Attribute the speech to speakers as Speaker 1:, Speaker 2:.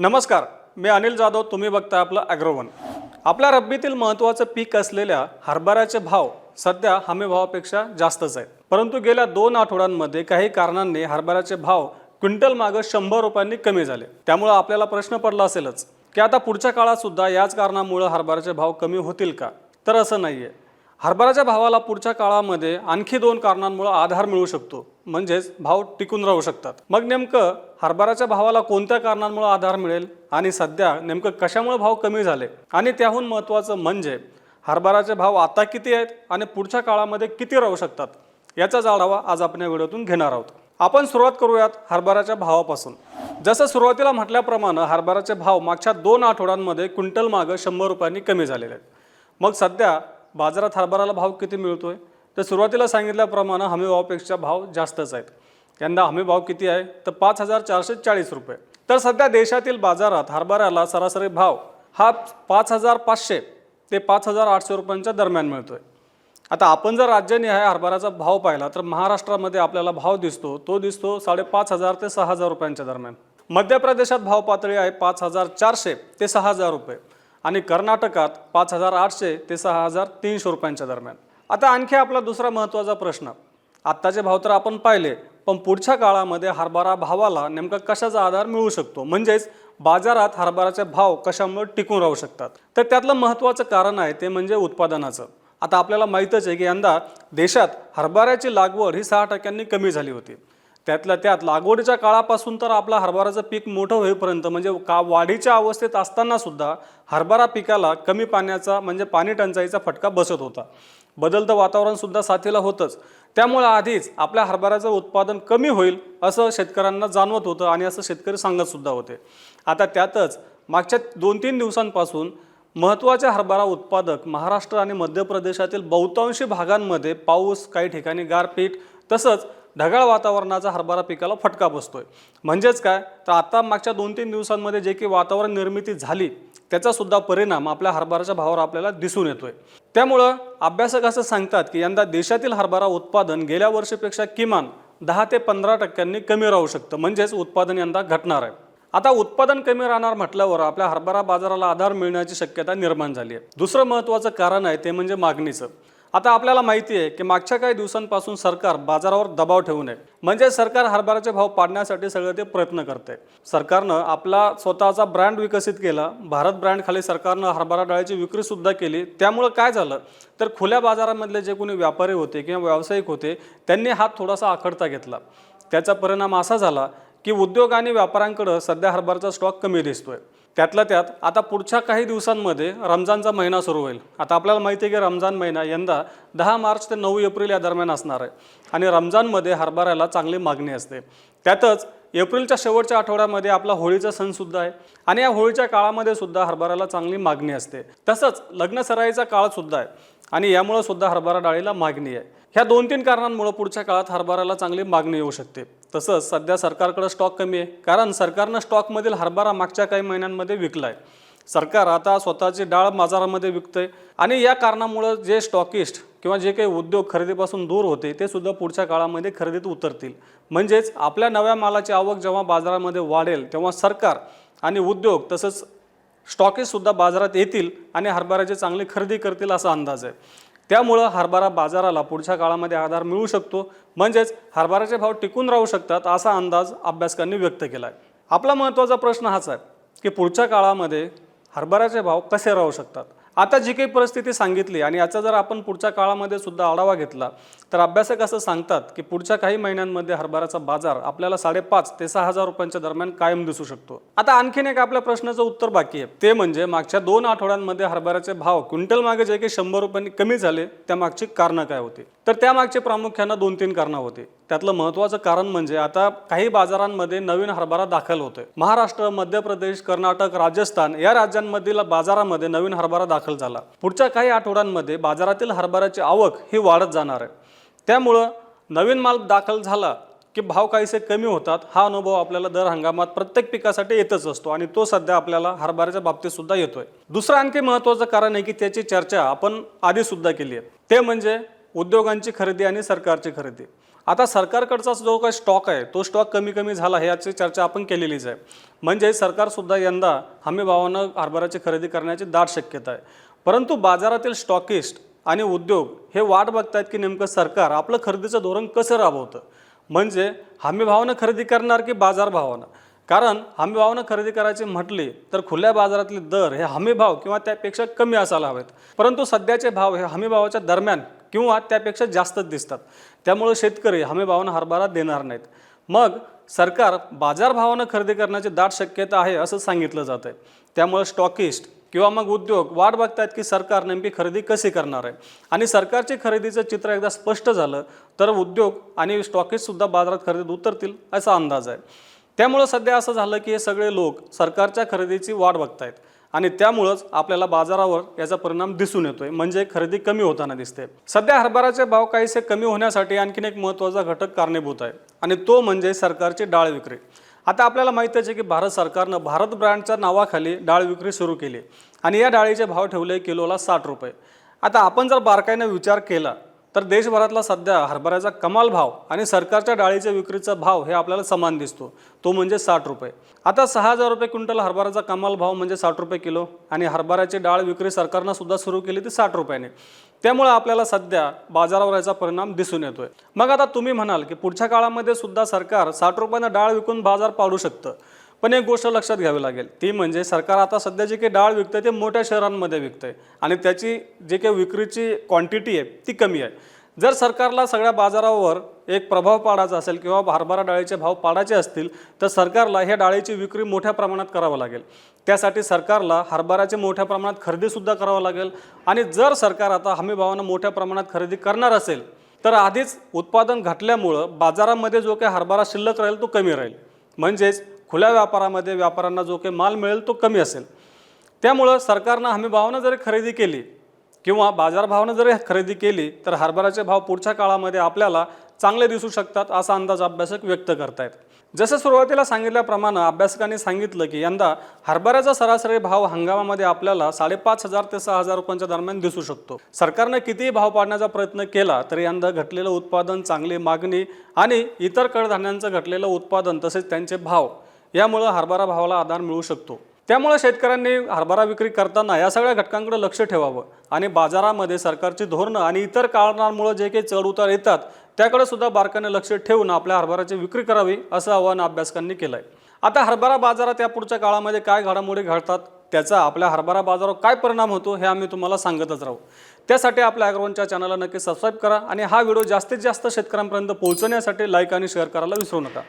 Speaker 1: नमस्कार मी अनिल जाधव तुम्ही बघता आपलं ॲग्रोवन आपल्या रब्बीतील महत्त्वाचं पीक असलेल्या हरभऱ्याचे भाव सध्या हमी भावापेक्षा जास्तच आहेत. परंतु गेल्या दोन आठवड्यांमध्ये काही कारणांनी हरभऱ्याचे भाव क्विंटल मागं शंभर रुपयांनी कमी झाले. त्यामुळं आपल्याला प्रश्न पडला असेलच की आता पुढच्या काळात सुद्धा याच कारणामुळं हरभऱ्याचे भाव कमी होतील का? तर असं नाही आहे हरभऱ्याच्या भावाला पुढच्या काळामध्ये आणखी दोन कारणांमुळे आधार मिळू शकतो. म्हणजेच भाव टिकून राहू शकतात. मग नेमकं हरभऱ्याच्या भावाला कोणत्या कारणांमुळे आधार मिळेल? आणि सध्या नेमकं कशामुळे भाव कमी झाले? आणि त्याहून महत्त्वाचं म्हणजे हरभऱ्याचे भाव आता किती आहेत? आणि पुढच्या काळामध्ये किती राहू शकतात? याचाच आढावा आज आपण या व्हिडिओतून घेणार आहोत. आपण सुरुवात करूयात हरभऱ्याच्या भावापासून. जसं सुरुवातीला म्हटल्याप्रमाणे हरभऱ्याचे भाव मागच्या दोन आठवड्यांमध्ये क्विंटल मागं शंभर रुपयांनी कमी झालेले आहेत. मग सध्या बाजारात हरभराला भाव किती मिळतोय? तर सुरुवातीला सांगितल्याप्रमाणे हमी भावापेक्षा भाव जास्तच आहेत. यंदा हमी भाव किती आहे? तर पाच हजार चारशे चाळीस रुपये. तर सध्या देशातील बाजारात हरभऱ्याला सरासरी भाव हा पाच हजार पाचशे ते पाच हजार आठशे रुपयांच्या दरम्यान मिळतो आहे आता आपण जर राज्यनिहाय हरभऱ्याचा भाव पाहिला तर महाराष्ट्रामध्ये आपल्याला भाव दिसतो तो दिसतो साडेपाच हजार ते सहा हजार रुपयांच्या दरम्यान. मध्य प्रदेशात भाव पातळी आहे पाच हजार चारशे ते सहा हजार रुपये आणि कर्नाटकात पाच हजार आठशे ते सहा हजार तीनशे रुपयांच्या दरम्यान. आता आणखी आपला दुसरा महत्त्वाचा प्रश्न. आत्ताचे भाव तर आपण पाहिले पण पुढच्या काळामध्ये हरभरा भावाला नेमका कशाचा आधार मिळू शकतो? म्हणजेच बाजारात हरभऱ्याचे भाव कशामुळे टिकून राहू शकतात? तर त्यातलं महत्त्वाचं कारण आहे ते म्हणजे उत्पादनाचं. आता आपल्याला माहीतच आहे की यंदा देशात हरभऱ्याची लागवड ही सहा टक्क्यांनी कमी झाली होती. त्यातल्या त्यात लागवडीच्या काळापासून तर आपला हरभराचं पीक मोठं होईपर्यंत म्हणजे का वाढीच्या अवस्थेत असताना सुद्धा हरभरा पिकाला कमी पाण्याचा म्हणजे पाणी टंचाईचा फटका बसत होता. बदलतं वातावरणसुद्धा साथीला होतंच. त्यामुळे आधीच आपल्या हरभऱ्याचं उत्पादन कमी होईल असं शेतकऱ्यांना जाणवत होतं आणि असं शेतकरी सांगतसुद्धा होते. आता त्यातच मागच्या दोन तीन दिवसांपासून महत्त्वाचे हरभरा उत्पादक महाराष्ट्र आणि मध्य प्रदेशातील बहुतांशी भागांमध्ये पाऊस काही ठिकाणी गारपीट तसंच ढगाळ वातावरणाचा हरभरा पिकाला फटका बसतोय. म्हणजेच काय? तर आता मागच्या दोन तीन दिवसांमध्ये जे की वातावरण निर्मिती झाली त्याचासुद्धा परिणाम आपल्या हरभऱ्याच्या भावावर आपल्याला दिसून येतोय. त्यामुळं अभ्यासक असं सांगतात की यंदा देशातील हरभरा उत्पादन गेल्या वर्षीपेक्षा किमान दहा ते पंधरा टक्क्यांनी कमी राहू शकतं. म्हणजेच उत्पादन यंदा घटणार आहे. आता उत्पादन कमी राहणार म्हटल्यावर आपल्या हरभरा बाजाराला आधार मिळण्याची शक्यता निर्माण झाली आहे. दुसरं महत्त्वाचं कारण आहे ते म्हणजे मागणीचं. आता आपल्याला माहिती आहे की मागच्या काही दिवसांपासून सरकार बाजारावर दबाव ठेवू नये. म्हणजे सरकार हरभऱ्याचे भाव पाडण्यासाठी सगळं ते प्रयत्न करते. सरकारनं आपला स्वतःचा ब्रँड विकसित केला. भारत ब्रँडखाली सरकारनं हरभरा डाळीची विक्रीसुद्धा केली. त्यामुळं काय झालं? तर खुल्या बाजारामधले जे कोणी व्यापारी होते किंवा व्यावसायिक होते त्यांनी हात थोडासा आखडता घेतला. त्याचा परिणाम असा झाला की उद्योग आणि व्यापाऱ्यांकडं सध्या हरभऱ्याचा स्टॉक कमी दिसतोय. त्यातल्या त्यात आता पुढच्या काही दिवसांमध्ये रमजानचा महिना सुरू होईल. आता आपल्याला माहिती आहे की रमजान महिना यंदा दहा मार्च ते नऊ एप्रिल या दरम्यान असणार आहे. आणि रमजानमध्ये हरभऱ्याला चांगली मागणी असते. त्यातच एप्रिलच्या शेवटच्या आठवड्यामध्ये आपला होळीचा सणसुद्धा आहे. आणि या होळीच्या काळामध्ये सुद्धा हरभऱ्याला चांगली मागणी असते. तसंच लग्न सराईचा काळसुद्धा आहे. आणि यामुळं सुद्धा हरभरा डाळीला मागणी आहे. ह्या दोन तीन कारणांमुळे पुढच्या काळात हरभऱ्याला चांगली मागणी येऊ शकते. तसंच सध्या सरकारकडे स्टॉक कमी आहे. कारण सरकारनं स्टॉकमधील हरभरा मागच्या काही महिन्यांमध्ये विकला आहे सरकार आता स्वतःची डाळ बाजारामध्ये विकतंय. आणि या कारणामुळं जे स्टॉकिस्ट किंवा जे काही उद्योग खरेदीपासून दूर होते ते सुद्धा पुढच्या काळामध्ये खरेदीत उतरतील. म्हणजेच आपल्या नव्या मालाची आवक जेव्हा बाजारामध्ये वाढेल तेव्हा सरकार आणि उद्योग तसंच स्टॉकेजसुद्धा बाजारात येतील आणि हरभऱ्याची चांगली खरेदी करतील असा अंदाज आहे. त्यामुळं हरभरा बाजाराला पुढच्या काळामध्ये आधार मिळू शकतो. म्हणजेच हरभऱ्याचे भाव टिकून राहू शकतात असा अंदाज अभ्यासकांनी व्यक्त केला आहे आपला महत्त्वाचा प्रश्न हाच आहे की पुढच्या काळामध्ये हरभऱ्याचे भाव कसे राहू शकतात? आता जी काही परिस्थिती सांगितली आणि याचा जर आपण पुढच्या काळामध्ये सुद्धा आढावा घेतला तर अभ्यासक असं सांगतात की पुढच्या काही महिन्यांमध्ये हरभऱ्याचा बाजार आपल्याला साडेपाच ते सहा हजार रुपयांच्या दरम्यान कायम दिसू शकतो. आता आणखीन एक आपल्या प्रश्नाचं उत्तर बाकी आहे. ते म्हणजे मागच्या दोन आठवड्यांमध्ये हरभऱ्याचे भाव क्विंटल मागे जे काही शंभर रुपयांनी कमी झाले त्या मागची कारणं काय होती? तर त्यामागचे प्रामुख्यानं दोन तीन कारणं होती. त्यातलं महत्त्वाचं कारण म्हणजे आता काही बाजारांमध्ये नवीन हरभरा दाखल होतोय. महाराष्ट्र मध्य प्रदेश कर्नाटक राजस्थान या राज्यांमधील बाजारामध्ये नवीन हरभरा दाखल झाला. पुढच्या काही आठवड्यांमध्ये बाजारातील हरभऱ्याची आवक ही वाढत जाणार आहे. त्यामुळं नवीन माल दाखल झाला की भाव काहीसे कमी होतात हा अनुभव आपल्याला दर हंगामात प्रत्येक पिकासाठी येतच असतो आणि तो सध्या आपल्याला हरभऱ्याच्या बाबतीत सुद्धा येतोय. दुसरं आणखी महत्त्वाचं कारण आहे की त्याची चर्चा आपण आधी सुद्धा केली आहे. ते म्हणजे उद्योगांची खरेदी आणि सरकारची खरेदी. आता सरकारकडचा जो काही स्टॉक आहे तो स्टॉक कमी कमी झाला आहे याची चर्चा आपण केलेलीच आहे. म्हणजे सरकारसुद्धा यंदा हमी भावानं हरभऱ्याची खरेदी करण्याची दाट शक्यता आहे. परंतु बाजारातील स्टॉकिस्ट आणि उद्योग हे वाट बघतायत की नेमकं सरकार आपलं खरेदीचं धोरण कसं राबवतं? म्हणजे हमी भावानं खरेदी करणार की बाजार भावानं? कारण हमी भावानं खरेदी करायची म्हटली तर खुल्या बाजारातले दर हे हमी भाव किंवा त्यापेक्षा कमी असायला हवेत. परंतु सध्याचे भाव हे हमी भावाच्या दरम्यान किंवा त्यापेक्षा जास्तच दिसतात. त्यामुळे शेतकरी हमी भावानं हरभरा देणार नाहीत. मग सरकार बाजारभावानं खरेदी करण्याची दाट शक्यता आहे असं सांगितलं जातं आहे त्यामुळे स्टॉकिस्ट किंवा मग उद्योग वाट बघतायत की सरकार नेमकी खरेदी कशी करणार आहे. आणि सरकारची खरेदीचं चित्र एकदा स्पष्ट झालं तर उद्योग आणि स्टॉकिस्टसुद्धा बाजारात खरेदीत उतरतील असा अंदाज आहे. त्यामुळं सध्या असं झालं की हे सगळे लोक सरकारच्या खरेदीची वाट बघतायत. आणि त्यामुळंच आपल्याला बाजारावर याचा परिणाम दिसून येतोय. म्हणजे खरेदी कमी होताना दिसते. सध्या हरभऱ्याचे भाव काहीसे कमी होण्यासाठी आणखीन एक महत्त्वाचा घटक कारणीभूत आहे. आणि तो म्हणजे सरकारची डाळ विक्री. आता आपल्याला माहितीच आहे की भारत सरकारनं भारत ब्रँडच्या नावाखाली डाळ विक्री सुरू केली. आणि या डाळीचे भाव ठेवले किलोला साठ रुपये. आता आपण जर बारकाईनं विचार केला तर देशभरातला सध्या हरभऱ्याचा कमाल भाव आणि सरकारच्या डाळीच्या विक्रीचा भाव हे आपल्याला समान दिसतो. तो म्हणजे साठ रुपये. आता सहा हजार रुपये क्विंटल हरभऱ्याचा कमाल भाव म्हणजे साठ रुपये किलो आणि हरभऱ्याची डाळ विक्री सरकारनं सुद्धा सुरू केली ती साठ रुपयाने. त्यामुळे आपल्याला सध्या बाजारावर याचा परिणाम दिसून येतोय. मग आता तुम्ही म्हणाल की पुढच्या काळामध्ये सुद्धा सरकार साठ रुपयानं डाळ विकून बाजार पाडू शकतं. पण एक गोष्ट लक्षात घ्यावी लागेल. ती म्हणजे सरकार आता सध्या जे काही डाळ विकतं ते मोठ्या शहरांमध्ये विकतंय. आणि त्याची जे काही विक्रीची क्वांटिटी आहे ती कमी आहे. जर सरकारला सगळ्या बाजारावर एक प्रभाव पाडायचा असेल किंवा हरभरा डाळीचे भाव पाडायचे असतील तर सरकारला ह्या डाळीची विक्री मोठ्या प्रमाणात करावं लागेल. त्यासाठी सरकारला हरभऱ्याचे मोठ्या प्रमाणात खरेदीसुद्धा करावं लागेल. आणि जर सरकार आता हमी भावानं मोठ्या प्रमाणात खरेदी करणार असेल तर आधीच उत्पादन घटल्यामुळं बाजारामध्ये जो काही हरभरा शिल्लक राहील तो कमी राहील. म्हणजेच खुल्या व्यापारामध्ये व्यापाऱ्यांना जो काही माल मिळेल तो कमी असेल. त्यामुळं सरकारनं हमी जरी खरेदी केली किंवा बाजारभावानं जरी खरेदी केली तर हरभऱ्याचे भाव पुढच्या काळामध्ये आपल्याला चांगले दिसू शकतात असा अंदाज अभ्यासक व्यक्त करतायत. जसं सुरुवातीला सांगितल्याप्रमाणे अभ्यासकांनी सांगितलं की यंदा हरभऱ्याचा सरासरी भाव हंगामामध्ये आपल्याला साडेपाच हजार ते सहा हजार रुपयांच्या दरम्यान दिसू शकतो. सरकारनं कितीही भाव पाडण्याचा प्रयत्न केला तरी यंदा घटलेलं उत्पादन चांगली मागणी आणि इतर कडधान्यांचं घटलेलं उत्पादन तसेच त्यांचे भाव यामुळं हरभरा भावाला आधार मिळू शकतो. त्यामुळे शेतकऱ्यांनी हरभरा विक्री करताना या सगळ्या घटकांकडे लक्ष ठेवावं आणि बाजारामध्ये सरकारची धोरणं आणि इतर कारणांमुळे जे काही चढ उतार येतात त्याकडे सुद्धा बारकाने लक्ष ठेवून आपल्या हरभऱ्याची विक्री करावी असं आवाहन अभ्यासकांनी केलं आहे आता हरभरा बाजारात या पुढच्या काळामध्ये काय घडामोडी घडतात त्याचा आपल्या हरभरा बाजारावर काय परिणाम होतो हे आम्ही तुम्हाला सांगतच राहू. त्यासाठी आपल्या ॲग्रोनच्या चॅनलला नक्की सबस्क्राईब करा आणि हा व्हिडिओ जास्तीत जास्त शेतकऱ्यांपर्यंत पोहोचवण्यासाठी लाईक आणि शेअर करायला विसरू नका.